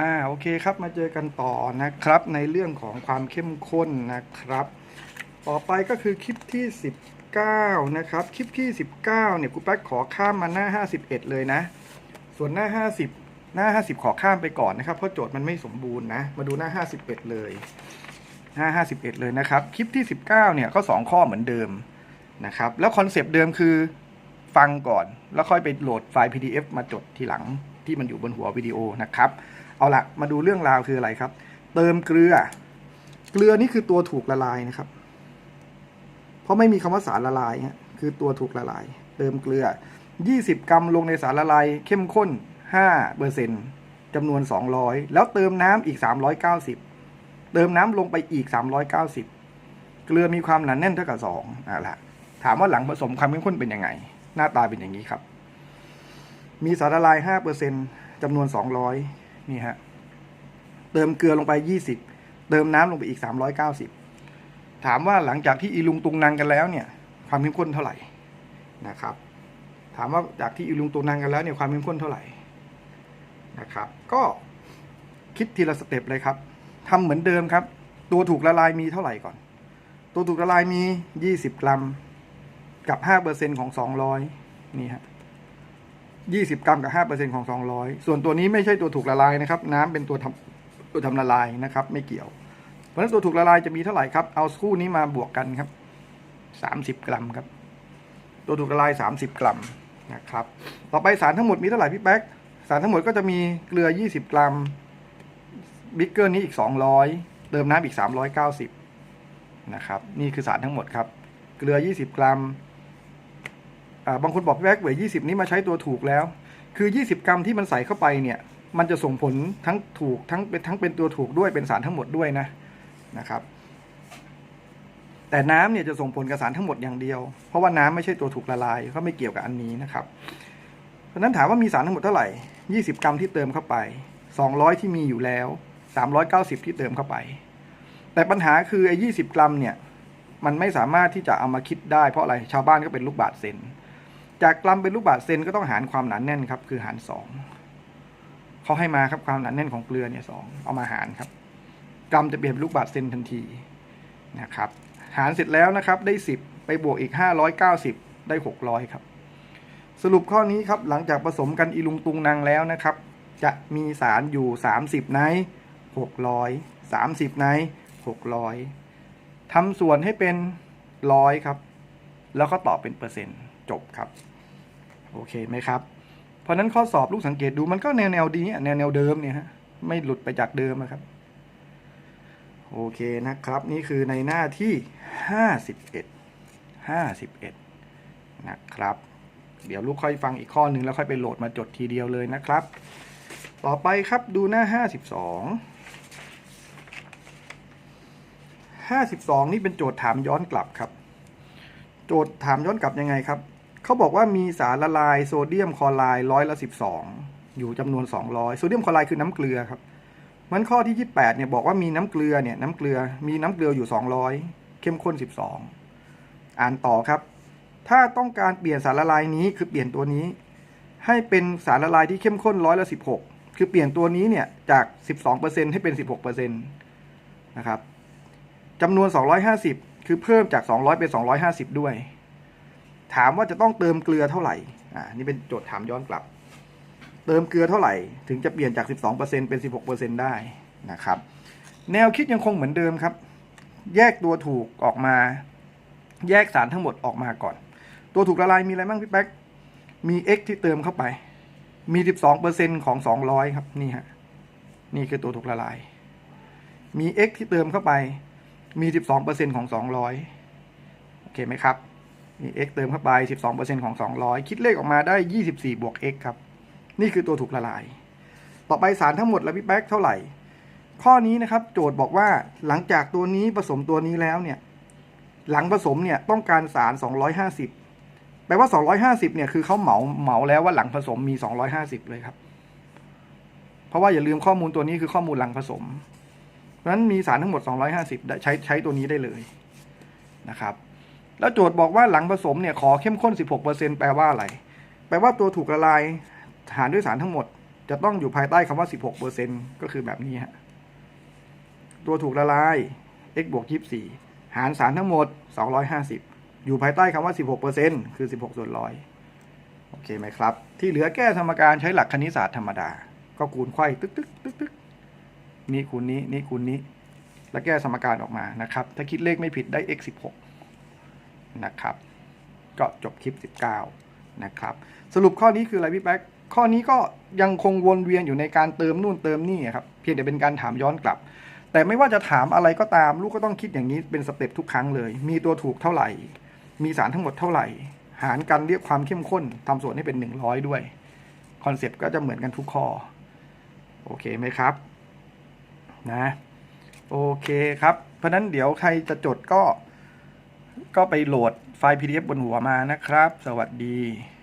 อ่าโอเคครับมาเจอกันต่อนะครับในเรื่องของความเข้มข้นนะครับ ต่อไปก็คือคลิปที่ 19 นะครับ คลิปที่ 19 เนี่ยครูแป๊กขอข้ามมาหน้า 51 เลยนะ ส่วนหน้า 50 หน้า 50 ขอข้ามไปก่อนนะครับ เพราะโจทย์มันไม่สมบูรณ์นะ มาดูหน้า 51 เลย หน้า 51 เลยนะครับ คลิปที่ 19 เนี่ยก็ 2 ข้อเหมือนเดิมนะครับ แล้วคอนเซปต์เดิมคือฟังก่อน แล้วค่อยไปโหลดไฟล์ PDF มาจดทีหลังที่มันอยู่บนหัววิดีโอนะครับ เอาละมาดูเรื่องราวคืออะไรครับ เติมเกลือ เกลือนี่คือตัวถูกละลายนะครับ เพราะไม่มีคำว่าสารละลายฮะคือตัวถูกละลาย เติมเกลือ 20 กรัมลงในสารละลายเข้มข้น5เปอร์เซ็นจำนวน 200 แล้วเติมน้ำอีก 390 เติมน้ำลงไปอีก 390 เกลือมีความหนาแน่นเท่ากับ2อะละถามว่าหลังผสมความเข้มข้นเป็นยังไง หน้าตาเป็นอย่างนี้ครับ มีสารละลาย5เปอร์เซ็นจำนวน 200 นี่ฮะ เติมเกลือลงไป20เติมน้ำลงไปอีก390ถามว่าหลังจากที่อีลุงตุงนางกันแล้วเนี่ย ความเข้มข้นเท่าไหร่นะครับ ถามว่าจากที่อีลุงตุงนางกันแล้วเนี่ยความเข้มข้นเท่าไหร่นะครับ ก็คิดทีละสเต็ปเลยครับทำเหมือนเดิมครับ ตัวถูกละลายมีเท่าไหร่ก่อน ตัวถูกละลายมี20กรัม กับ5%ของ200นี่ฮะ 20 กรัมกับ 5%ของ 200 ส่วนตัวนี้ไม่ใช่ตัวถูกละลายนะครับ น้ำเป็นตัวทำตัวทำละลายนะครับ ไม่เกี่ยว เพราะฉะนั้นตัวถูกละลายจะมีเท่าไหร่ครับ เอาคู่นี้มาบวกกันครับ 30 กรัมครับ ตัวถูกละลาย 30 กรัมนะครับ ต่อไปสารทั้งหมดมีเท่าไหร่พี่แป๊ก สารทั้งหมดก็จะมีเกลือ 20 กรัม บิ๊กเกอร์นี้อีก 200 เติมน้ำอีก 390 นะครับ นี่คือสารทั้งหมดครับ เกลือ 20 กรัม บางคนบอกแบ๊กเวยี่สิบนี้มาใช้ตัวถูกแล้ว คือ 20 กรัมที่มันใส่เข้าไปเนี่ย มันจะส่งผลทั้งถูกทั้งเป็นทั้งเป็นตัวถูกด้วยเป็นสารทั้งหมดด้วยนะนะครับ แต่น้ำเนี่ยจะส่งผลกับสารทั้งหมดอย่างเดียว เพราะว่าน้ำไม่ใช่ตัวถูกละลายก็ไม่เกี่ยวกับอันนี้นะครับ เพราะนั้นถามว่ามีสารทั้งหมดเท่าไหร่ 20 กรัมที่เติมเข้าไป 200 ที่มีอยู่แล้ว 390 ที่เติมเข้าไป แต่ปัญหาคือไอ้20 กรัมเนี่ย มันไม่สามารถที่จะเอามาคิดได้เพราะอะไรชาวบ้านก็เป็นลูกบาศก์เซน จากกรัมเป็นลูกบาศก์เซนก็ต้องหารความหนาแน่นครับ คือหารสองเขาให้มาครับความหนาแน่นของเกลือเนี่ยสองเอามาหารครับ กรัมจะเปลี่ยนเป็นลูกบาศก์เซนทันทีนะครับ หารเสร็จแล้วนะครับ ได้สิบไปบวกอีกห้าร้อยเก้าสิบได้หกร้อยครับ สรุปข้อนี้ครับหลังจากผสมกันอีลุงตุงนางแล้วนะครับ จะมีสารอยู่สามสิบในหกร้อยสามสิบในหกร้อยทำส่วนให้เป็นร้อยครับ แล้วก็ตอบเป็นเปอร์เซ็นต์ จบครับ โอเคไหมครับ เพราะนั้นข้อสอบลูกสังเกตดูมันก็แนวแนวดีแนวแนวเดิมเนี่ยฮะไม่หลุดไปจากเดิมนะครับ โอเคนะครับ นี่คือในหน้าที่ห้าสิบเอ็ดห้าสิบเอ็ดนะครับ เดี๋ยวลูกค่อยฟังอีกข้อหนึ่งแล้วค่อยไปโหลดมาจดทีเดียวเลยนะครับ ต่อไปครับดูหน้าห้าสิบสองห้าสิบสองนี่เป็นโจทย์ถามย้อนกลับครับ โจทย์ถามย้อนกลับยังไงครับ เขาบอกว่ามีสารละลายโซเดียมคลอไรด์ร้อยละสิบสองอยู่จำนวนสองร้อยโซเดียมคลอไรด์คือน้ำเกลือครับมันข้อที่ยี่แปดเนี่ยบอกว่ามีน้ำเกลือเนี่ยน้ำเกลือมีน้ำเกลืออยู่สองร้อยเข้มข้นสิบสองอ่านต่อครับ ถ้าต้องการเปลี่ยนสารละลายนี้คือเปลี่ยนตัวนี้ ให้เป็นสารละลายที่เข้มข้นร้อยละสิบหกคือเปลี่ยนตัวนี้เนี่ยจากสิบสองเปอร์เซ็นให้เป็นสิบหกเปอร์เซ็นตนะครับจำนวนสองร้อยห้าสิบคือเพิ่มจากสองร้อยเป็นสองร้อยห้าสิบด้วย ถามว่าจะต้องเติมเกลือเท่าไหร่ อ่า นี่เป็นโจทย์ถามย้อนกลับ เติมเกลือเท่าไหร่ ถึงจะเปลี่ยนจาก 12%เป็น 16%ได้นะครับ แนวคิดยังคงเหมือนเดิมครับ แยกตัวถูกออกมา แยกสารทั้งหมดออกมาก่อน ตัวถูกละลายมีอะไรบ้างพี่แป๊ก มี x ที่เติมเข้าไป มี 12%ของ 200 ครับ นี่ฮะ นี่คือตัวถูกละลาย มี x ที่เติมเข้าไป มี 12%ของ 200 โอเคไหมครับ มี x เติมเข้าไป 12%ของ 200 คิดเลขออกมาได้ 24 บวก x ครับ นี่คือตัวถูกละลาย ต่อไปสารทั้งหมดแล้วพี่แป๊กเท่าไหร่ ข้อนี้นะครับ โจทย์บอกว่าหลังจากตัวนี้ผสมตัวนี้แล้วเนี่ย หลังผสมเนี่ยต้องการสาร 250 แปลว่า 250 เนี่ยคือเขาเหมาเหมาแล้วว่าหลังผสมมี 250 เลยครับ เพราะว่าอย่าลืมข้อมูลตัวนี้คือข้อมูลหลังผสม เพราะฉะนั้นมีสารทั้งหมด 250ได้ใช้ใช้ตัวนี้ได้เลยนะครับ แล้วโจทย์บอกว่าหลังผสมเนี่ยขอเข้มข้น 16%แปลว่าอะไร แปลว่าตัวถูกละลายหารด้วยสารทั้งหมด จะต้องอยู่ภายใต้คำว่า 16%ก็คือแบบนี้ฮะ ตัวถูกละลาย x บวก24 หารสารทั้งหมด 250 อยู่ภายใต้คำว่า 16%คือ 16 ส่วนร้อยโอเคไหมครับ ที่เหลือแก้สมการใช้หลักคณิตศาสตร์ธรรมดา ก็คูณไขว้ตึกตึกตึกตึกนี่คูณนี้ นี่คูณนี้ แล้วแก้สมการออกมานะครับ ถ้าคิดเลขไม่ผิดได้ x 16 นะครับ ก็จบคลิป 19 นะครับ สรุปข้อนี้คืออะไรพี่แป๊กข้อนี้ก็ยังคงวนเวียนอยู่ในการเติมนู่นเติมนี่ครับ เพียงแต่เป็นการถามย้อนกลับ แต่ไม่ว่าจะถามอะไรก็ตาม ลูกก็ต้องคิดอย่างนี้เป็นสเต็ปทุกครั้งเลย มีตัวถูกเท่าไหร่ มีสารทั้งหมดเท่าไหร่ หารกันเรียกความเข้มข้นทำส่วนให้เป็น 100 ด้วย คอนเซปต์ก็จะเหมือนกันทุกข้อ โอเคไหมครับ นะ โอเคครับ เพราะฉะนั้นเดี๋ยวใครจะจดก็ ก็ไปโหลดไฟล์ PDF บนหัวมานะครับ สวัสดี